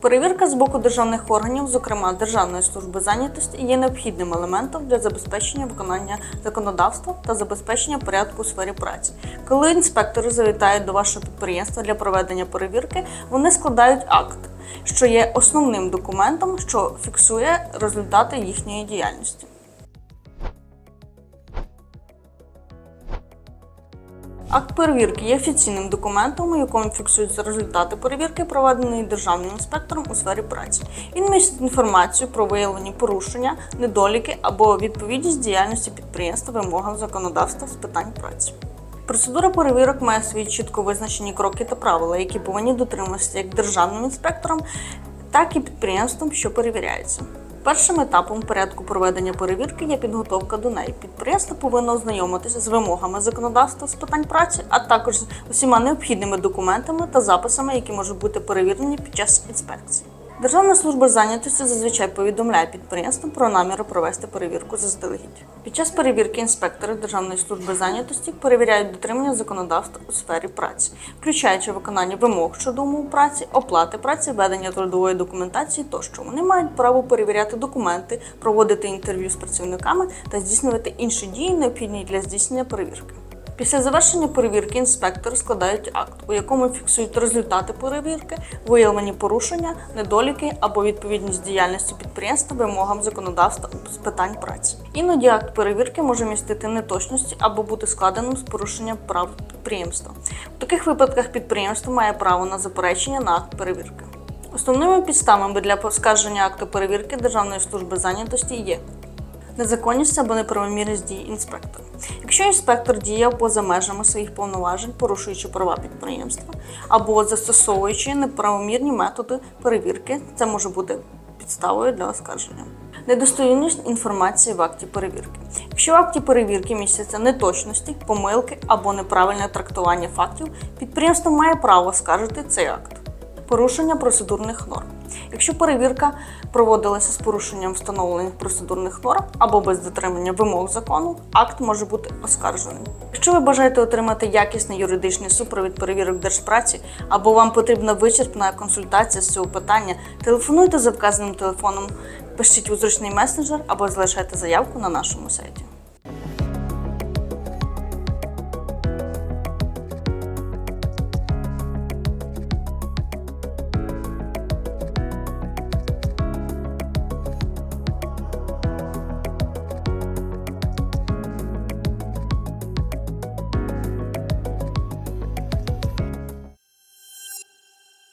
Перевірка з боку державних органів, зокрема Державної служби зайнятості, є необхідним елементом для забезпечення виконання законодавства та забезпечення порядку у сфері праці. Коли інспектори завітають до вашого підприємства для проведення перевірки, вони складають акт, що є основним документом, що фіксує результати їхньої діяльності. Акт перевірки є офіційним документом, у якому фіксуються результати перевірки, проведеної державним інспектором у сфері праці. Він містить інформацію про виявлені порушення, недоліки або відповідність діяльності підприємства вимогам законодавства з питань праці. Процедура перевірок має свої чітко визначені кроки та правила, які повинні дотримуватися як державним інспектором, так і підприємством, що перевіряється. Першим етапом порядку проведення перевірки є підготовка до неї. Підприємство повинно ознайомитися з вимогами законодавства з питань праці, а також з усіма необхідними документами та записами, які можуть бути перевірені під час інспекції. Державна служба зайнятості зазвичай повідомляє підприємствам про наміри провести перевірку заздалегідь. Під час перевірки інспектори Державної служби зайнятості перевіряють дотримання законодавства у сфері праці, включаючи виконання вимог щодо умов праці, оплати праці, ведення трудової документації тощо. Вони мають право перевіряти документи, проводити інтерв'ю з працівниками та здійснювати інші дії, необхідні для здійснення перевірки. Після завершення перевірки інспектори складають акт, у якому фіксують результати перевірки, виявлені порушення, недоліки або відповідність діяльності підприємства вимогам законодавства з питань праці. Іноді акт перевірки може містити неточності або бути складеним з порушенням прав підприємства. У таких випадках підприємство має право на заперечення на акт перевірки. Основними підставами для поскарження акту перевірки Державної служби зайнятості є незаконність або неправомірність дій інспектора. Якщо інспектор діяв поза межами своїх повноважень, порушуючи права підприємства або застосовуючи неправомірні методи перевірки, це може бути підставою для оскарження. Недостовірність інформації в акті перевірки. Якщо в акті перевірки містяться неточності, помилки або неправильне трактування фактів, підприємство має право скаржити цей акт. Порушення процедурних норм. Якщо перевірка проводилася з порушенням встановлених процедурних норм або без дотримання вимог закону, акт може бути оскарженим. Якщо ви бажаєте отримати якісний юридичний супровід перевірок держпраці або вам потрібна вичерпна консультація з цього питання, телефонуйте за вказаним телефоном, пишіть у зручний месенджер або залишайте заявку на нашому сайті.